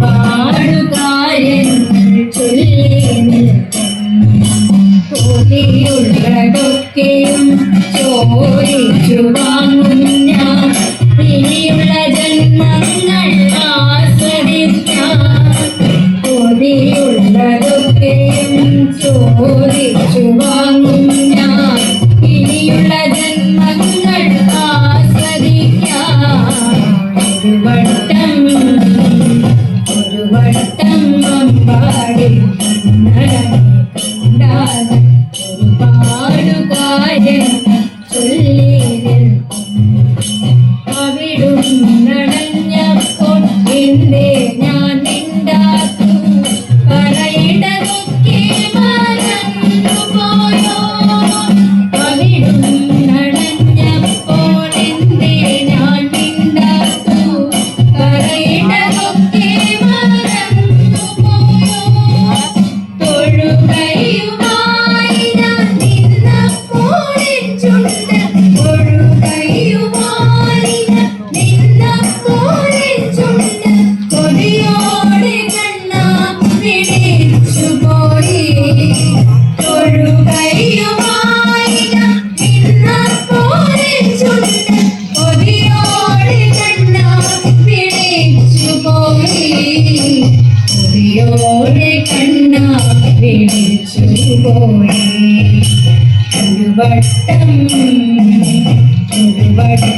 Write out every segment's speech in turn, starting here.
பாடுகா കൊതിയോടെ കണ്ണാ പിടിച്ചു പോയി. ഒരു വട്ടം ഒരു വട്ടം.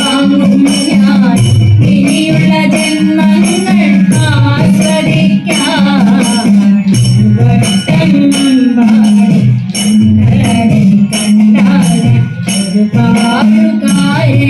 കായി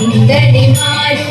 കോടികമാരതി